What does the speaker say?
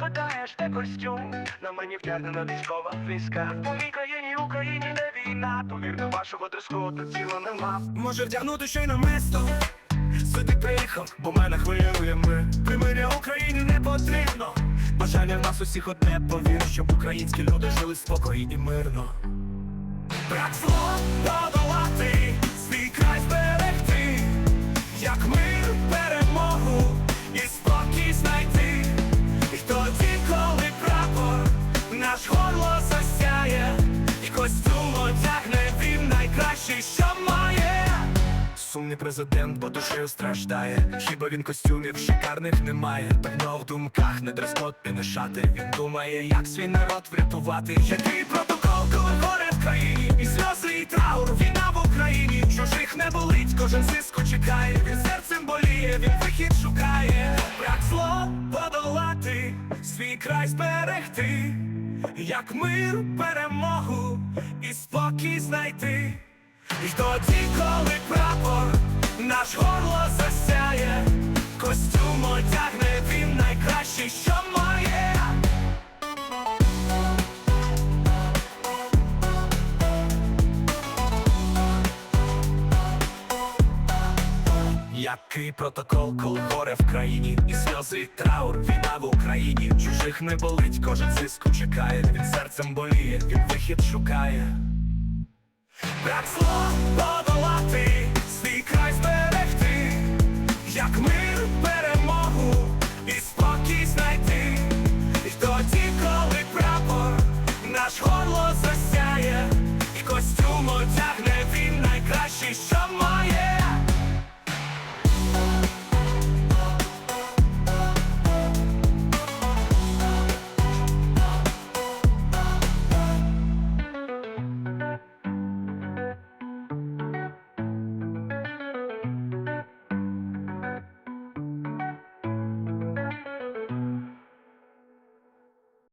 пам'ятаєш те костюм? На мені втягнена військова війська По мій країні, Україні не війна? Повір до вашого дреску тіла нема. Може вдягнути ще й на место? Сюди приїхав, бо мене хвилює ми. Примиря Україні не потрібно. Бажання в нас усіх одне повір, щоб українські люди жили спокійно і мирно. Братство подолати, Сумний президент, бо душею страждає. Хіба він костюмів шикарних немає? Певно в думках не дрес-код. Він думає, як свій народ врятувати. Який протокол, коли горе в країні, і сльози, і траур, війна в Україні. Чужих не болить, кожен зиску чекає. Він серцем боліє, він вихід шукає. Як зло подолати, свій край зберегти, як мир перемогу і спокій знайти. І тоді, коли прапор наш горло засяє, костюм одягне він найкращий, що має. Який протокол, коли горе в країні, і сльози, і траур, війна в Україні. Чужих не болить, кожен зиску чекає, він серцем боліє, він вихід шукає як зло подолати, свій зберегти, як ми.